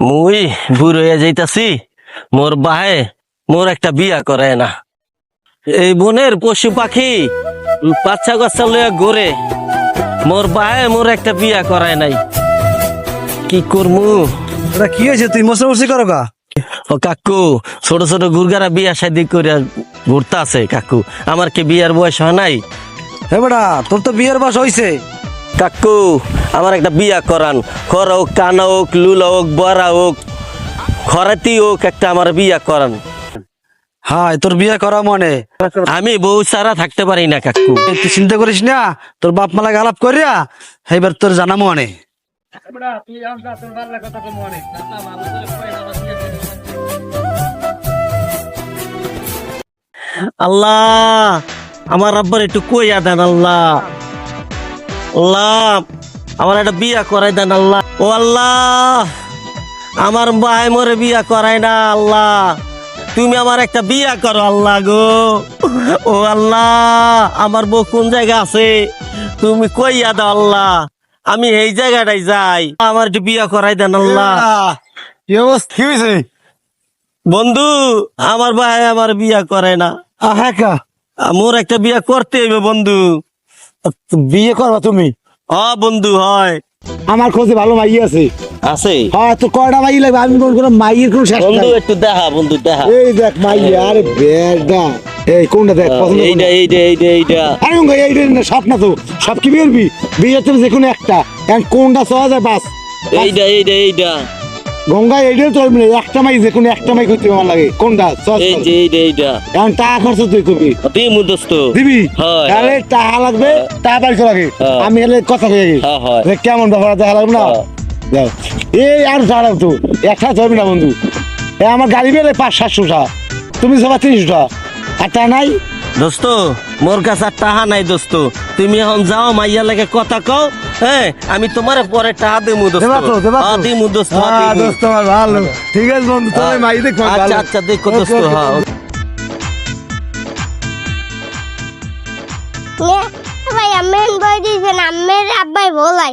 মুই বুড়ো হয়ে যাইতাছি, মোর বাহে মোর একটা বিয়া করে না। এই বনের পশু পাখি বাচ্চা কাচ্চা লইয়া ঘুরে মোর বাহে মোর একটা বিয়া করায় নাই। কি করমু? এটা কি হয়েছে? তুই মশলা মশলি করো গা। ও কাকু ছোট ছোট গুরগারা বিয়া শাদি করে ঘুরতে আছে কাকু। আমার কি বিয়ার বয়স হয় নাই? হে বেটা তোর তো বিয়ের বয়স হইছে। কাকু আমার একটা বিয়া করান। খরা হোক কানা হোক লুলা হোক বরা হোক খরাতি হোক একটা আমার বিয়া করান। হ্যাঁ তোর বিয়ে করা মনে? আমি বউ সারা থাকতে পারি না কাকু। তুই চিন্তা করিস না তোর বাপ মালা আলাপ করিয়া এবার তোর জানা মনে। আল্লাহ আমার আব্বার একটু কইয়া দেন আল্লাহ। আল্লাহ আমার একটা বিয়া করাই দেন আল্লাহ। ও আল্লাহ আমার ভাই মরে বিয়া করাই না আল্লাহ। তুমি আমার একটা বিয়া করো আল্লাহ গো। ও আল্লাহ আমার বউ কোন জায়গা আছে? তুমি কইয়া দাও আল্লাহ। আমি এই জায়গাটাই যাই। আমার একটু বিয়া করাই দেন আল্লাহ। কি অবস্থা? কি হয়েছে? বন্ধু আমার ভাই আমার বিয়া করে না। হ্যাঁ মোর একটা বিয়া করতে হইবে বন্ধু। বিয়ে করবা তুমি? হ বন্ধু হয়। আমার খোঁজে ভালো মাই আছে। আছে? হ্যাঁ তো কয়টা মাই লাগবে? আমি কোন কোন মাইয়ের কোন শেষ বন্ধু একটু দেখা বন্ধু দেখা। এই দেখ মাই আরে বেডা এই কোনটা দেখ পছন্দ এইটা এইটা এইটা এইটা। আরে উঙ্গা এইটা না সব না তো। সব কি তো যে কোনো একটা। এখন কোনটা যায় বাস। এইটা এইটা এইটা। গঙ্গা এইটা তো মানে একটা মাই যে কোনো একটা মাই করতে আমার লাগে। কোনটা? এই যে এইটা এইটা। এখন টাকা খরচ তুই করবি তুই দিবি? হয়, তাহলে টাকা লাগবে টাকা বাড়ি লাগে। আমি হলে কথা কয়ে গেছি হ্যাঁ, কেমন ব্যাপার দেখা লাগবে না? এই আর ছাড়াও তো একটা ধরবি না বন্ধু। এ আমার গাড়ি বেলে পাঁচ সাতশো টাকা তুমি সবা তিনশো টাকা আর তা নাই? দোস্ত মোর কাছে আর টাহা নাই দোস্ত। তুমি এখন যাও মাইয়া লাগে কথা কও। হ্যাঁ আমি তোমার পরে টাহা দিমু দোস্ত। দেবা তো, দেবা তো? হ্যাঁ, দিমু দোস্ত হ্যাঁ, হ্যাঁ, দিমু। দোস্ত আমার ভালো। ঠিক আছে বন্ধু। মাই দেখ আচ্ছা আচ্ছা দেখো দোস্ত হ্যাঁ ভাই আমেন বই দিয়েছেন আমের আব্বাই বলাই।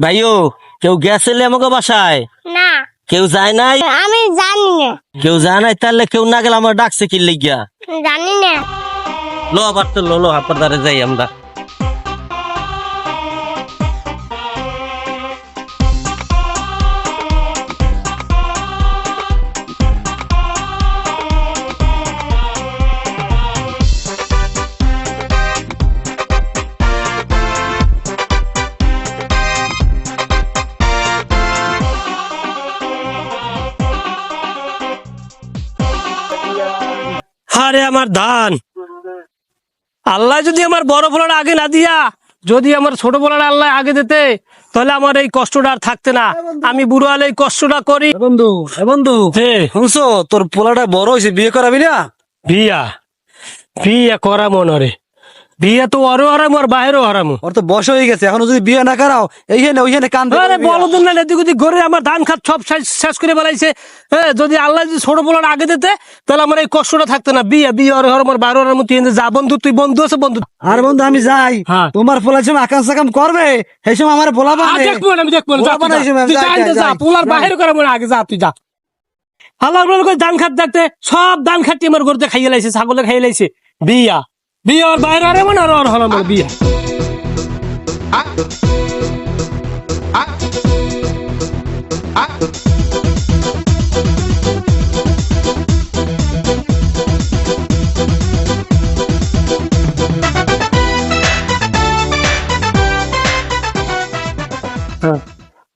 ভাইও কেউ গেছিলে আমাকে বাসায়? না। কেউ যায় নাই? আমি জানি না। কেউ যায় নাই? তাহলে কেউ না গেলে আমার ডাকছে কি লিগিয়া? জানি না। লো আবার তো লো লো আপনার যাই আমরা। আরে আমার ধান আল্লাহ যদি আমার বড় ফলার আগে না দিয়া যদি আমার ছোট ফলার আল্লাহ আগে দিতে তাহলে আমার এই কষ্টটা আর থাকতে না। আমি বুড়ো আলে এই কষ্টটা করি। বন্ধু বন্ধু হে। শুনছো? তোর পোলাটা বড় হয়েছে বিয়ে করাবি না? বিয়া। বিয়া করা মনরে বিয়া তো অরো হারাম আর বাইরেও হারাম। ওর তো বয়স হয়ে গেছে এখনও যদি বিয়ে না করাও এইখানে ওইখানে কান আরে বলো দিন না এদিক ওদিক ঘরে আমার ধান খাত সব শেষ- করে বেলাইছে হ্যাঁ যদি আল্লাহ যদি ছোট বলার আগে দিতে তাহলে আমার এই কষ্টটা থাকতো না। বিয়া বিয়ে অরে হর আমার বাইরে হরার মতো যা বন্ধু তুই বন্ধু আছে বন্ধু। আর বন্ধু আমি যাই। হ্যাঁ। তোমার পোলা সময় আকাশ সাকাম করবে সেই সময় আমার বলাবা আ, দেখব না, আমি দেখব যা, তুই তুই পোলার যাই। বাহির করে মনে আগে যা তুই যা। আল্লাহ করে ধান খাত দেখতে সব ধান খাটি আমার গরুতে খাইয়ে লাইছে ছাগলে খাইয়ে লাইছে। বিয়া। বিয়া আর বাইরে আরে মনে আর আর হলো আমার বিয়া।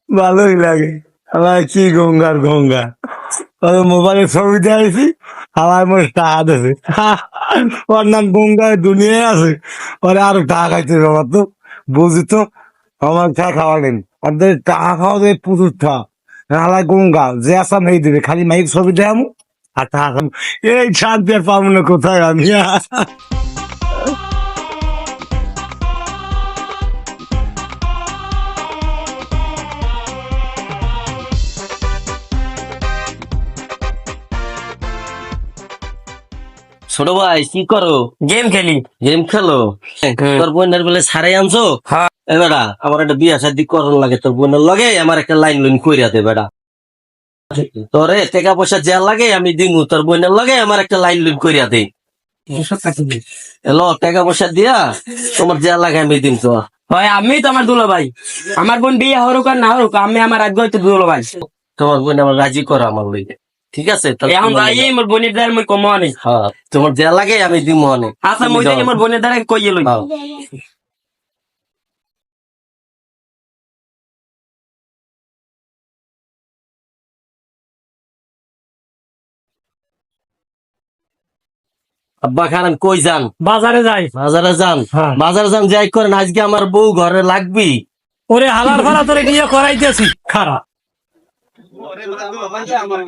ভালোই লাগে। আমার কি গঙ্গার গঙ্গা। মোবাইলে ছবি দিয়েছি আমার মনে টাকা দেবে ওর নাম গঙ্গায় দুনিয়ায় আছে। ওরে আরও টাকা খাইতে বাবা তো বুঝি তো? আমার চা খাওয়া নেই। ওদের টাকা খাওয়া দেয় প্রচুর ঠা নালা গঙ্গা, যে আসাম এই দেবে, খালি মাইক ছবি দেয় আমি আর টাকা এই শান্তি আর পাবো না কোথায় আমি ছোট ভাই কি করো? গেম খেলি। গেম খেলো? তোর বোনের বলে সারাই আনছো? হ্যাঁ। বেড়া আমার একটা বিয়া শাদি করন লাগে তোর বোনের লগে আমার একটা লাইন লাইন কইরা দে বেড়া তোরে টাকা পয়সা যা লাগে আমি দিমু তোর বোনের লগে আমার একটা লাইন লাইন কইরা দে। এলো টাকা পয়সা দিয়া তোমার যা লাগে আমি দিম তো। হয় আমি তো আমার দুলো ভাই। আমার বোন বিয়ে হরুক আর না হরুক আমি আমার আগে হইতে দুলো ভাই। তোমার বোন আমার রাজি করো আমার লইগে ঠিক আছে এখন যাই মোর বোনের দ্বারা মই কম হ্যাঁ তোমার যা লাগে আমি দিমু অনেক আচ্ছা মই জানি মোর বোনের দ্বারা কইয়ে লই। আব্বা খান কই যান? বাজারে যাই। বাজারে যান? হ্যাঁ। বাজারে যান যাই করেন আজকে আমার বউ ঘরে লাগবি। ওরে হালার ফালা তোরে বিয়ে করাইতেছি খারাপ আমার